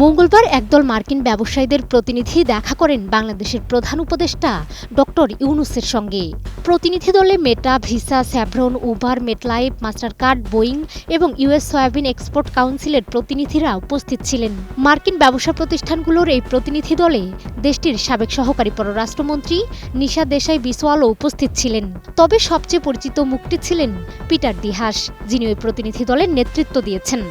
মঙ্গলবার একদল মার্কিন ব্যবসায়ীদের প্রতিনিধি দেখা করেন বাংলাদেশের প্রধান উপদেষ্টা ডক্টর ইউনুসের সঙ্গে। প্রতিনিধি দলে Meta, Visa, Chevron, Uber, MetLife Mastercard Boeing এবং ইউএস সয়াবিন এক্সপোর্ট কাউন্সিলের প্রতিনিধিরা উপস্থিত ছিলেন। মার্কিন ব্যবসা প্রতিষ্ঠানগুলোর এই প্রতিনিধি দলে দেশটির সাবেক সহকারী পররাষ্ট্রমন্ত্রী নিশা দেশাই বিসওয়ালও উপস্থিত ছিলেন। তবে সবচেয়ে পরিচিত মুখটি ছিলেন পিটার দিহাস, যিনি ওই প্রতিনিধি দলের নেতৃত্ব দিয়েছেন।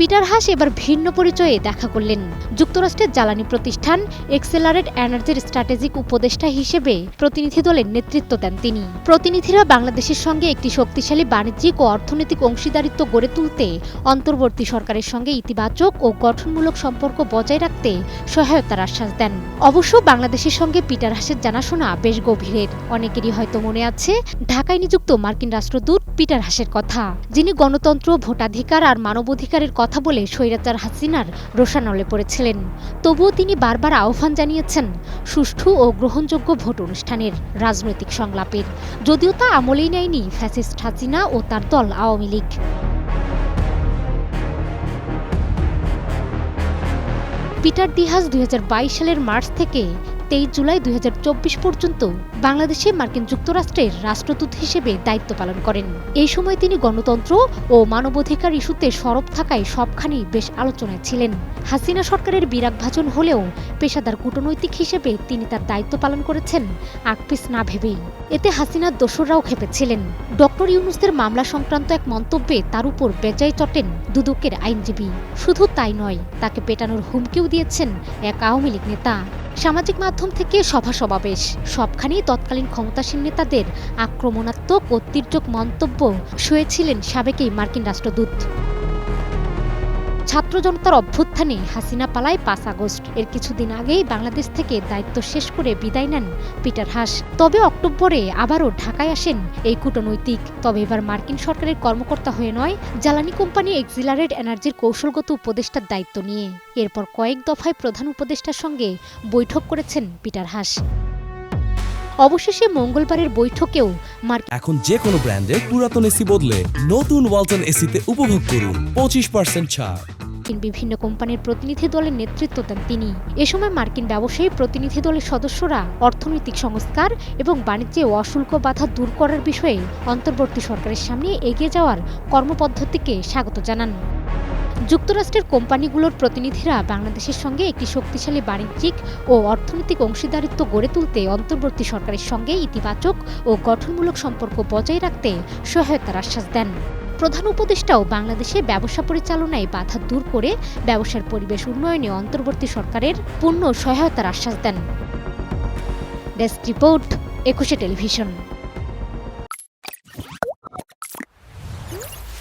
পিটার হাস এবার ভিন্ন পরিচয়ে দেখা করলেন। যুক্তরাষ্ট্রের জ্বালানি প্রতিষ্ঠান এক্সেলারেট এনার্জির স্ট্র্যাটেজিক উপদেষ্টা হিসেবে প্রতিনিধি দলের নেতৃত্ব দেন তিনি। প্রতিনিধিরা বাংলাদেশের সঙ্গে একটি শক্তিশালী বাণিজ্যিক ও অর্থনৈতিক অংশীদারিত্ব গড়ে তুলতে অন্তর্বর্তী সরকারের সঙ্গে ইতিবাচক ও গঠনমূলক সম্পর্ক বজায় রাখতে সহায়তার আশ্বাস দেন। অবশ্য বাংলাদেশের সঙ্গে পিটার হাসের জানাশোনা বেশ গভীরের। অনেকেরই হয়তো মনে আছে, ঢাকায় নিযুক্ত মার্কিন রাষ্ট্রদূত পিটার হাসের কথা, যিনি গণতন্ত্র, ভোটাধিকার আর মানবাধিকারের কথা বলে স্বৈরাচার হাসিনার রোষানলে পড়েছিলেন। তবুও তিনি বারবার আহ্বান জানিয়েছেন সুষ্ঠু ও গ্রহণযোগ্য ভোট অনুষ্ঠানের রাজনৈতিক সংলাপের। যদিও তা আমলেই নেয়নি ফ্যাসিস্ট হাসিনা ও তার দল আওয়ামী লীগ। পিটার দিহাস দুই হাজার বাইশ সালের মার্চ থেকে তেইশ জুলাই দুই হাজার চব্বিশ পর্যন্ত বাংলাদেশে মার্কিন যুক্তরাষ্ট্রের রাষ্ট্রদূত হিসেবে দায়িত্ব পালন করেন। এই সময় তিনি গণতন্ত্র ও মানবাধিকার ইস্যুতে সরব থাকায় সবখানেই বেশ আলোচনায় ছিলেন। হাসিনা সরকারের বিরাগভাজন হলেও পেশাদার কূটনৈতিক হিসেবে তিনি তার দায়িত্ব পালন করেছেন আকপিস না ভেবেই। এতে হাসিনার দোসররাও খেপেছিলেন। ডক্টর ইউনুসের মামলা সংক্রান্ত এক মন্তব্যে তার উপর বেজায় চটেন দুদকের আইনজীবী। শুধু তাই নয়, তাকে পেটানোর হুমকিও দিয়েছেন এক আওয়ামী লীগ নেতা। সামাজিক মাধ্যম থেকে সভা সমাবেশ। সবখানেই তৎকালীন ক্ষমতাসীন নেতাদের আক্রমণাত্মক ও তীর্যক মন্তব্য শুয়েছিলেন সাবেকেই মার্কিন রাষ্ট্রদূত। ছাত্র জনতার অভ্যুত্থানে হাসিনা পালায় পাঁচ আগস্ট। এর কিছুদিন আগেই বাংলাদেশ থেকে দায়িত্ব শেষ করে বিদায় নেন পিটার হাস। তবে অক্টোবরে আবারও ঢাকায় আসেন এই কূটনৈতিক। তবে এবার মার্কিন সরকারের কর্মকর্তা হয়ে নয়, জ্বালানি কোম্পানি এক্সিলারেট এনার্জির কৌশলগত উপদেষ্টার দায়িত্ব নিয়ে। এরপর কয়েক দফায় প্রধান উপদেষ্টার সঙ্গে বৈঠক করেছেন পিটার হাস। অবশেষে মঙ্গলবারের বৈঠকেও এখন যে কোনো ব্র্যান্ডের পুরাতন এসি বদলে নতুন ওয়ালটন এসিতে উপভোগ করুন পঁচিশ পার্সেন্ট ছাড়। বিভিন্ন কোম্পানির প্রতিনিধি দলের নেতৃত্ব দেন তিনি। এ সময় মার্কিন ব্যবসায়ী প্রতিনিধি দলের সদস্যরা অর্থনৈতিক সংস্কার এবং বাণিজ্যে অশুল্ক বাধা দূর করার বিষয়ে অন্তর্বর্তী সরকারের সামনে এগিয়ে যাওয়ার কর্মপদ্ধতিকে স্বাগত জানান। যুক্তরাষ্ট্রের কোম্পানিগুলোর প্রতিনিধিরা বাংলাদেশের সঙ্গে একটি শক্তিশালী বাণিজ্যিক ও অর্থনৈতিক অংশীদারিত্ব গড়ে তুলতে অন্তর্বর্তী সরকারের সঙ্গে ইতিবাচক ও গঠনমূলক সম্পর্ক বজায় রাখতে সহায়তার আশ্বাস দেন। প্রধান উপদেষ্টাও বাংলাদেশে ব্যবসা পরিচালনায় বাধা দূর করে ব্যবসার পরিবেশ উন্নয়নে অন্তর্বর্তী সরকারের পূর্ণ সহায়তার আশ্বাস দেন। Desk report, Ekushey Television.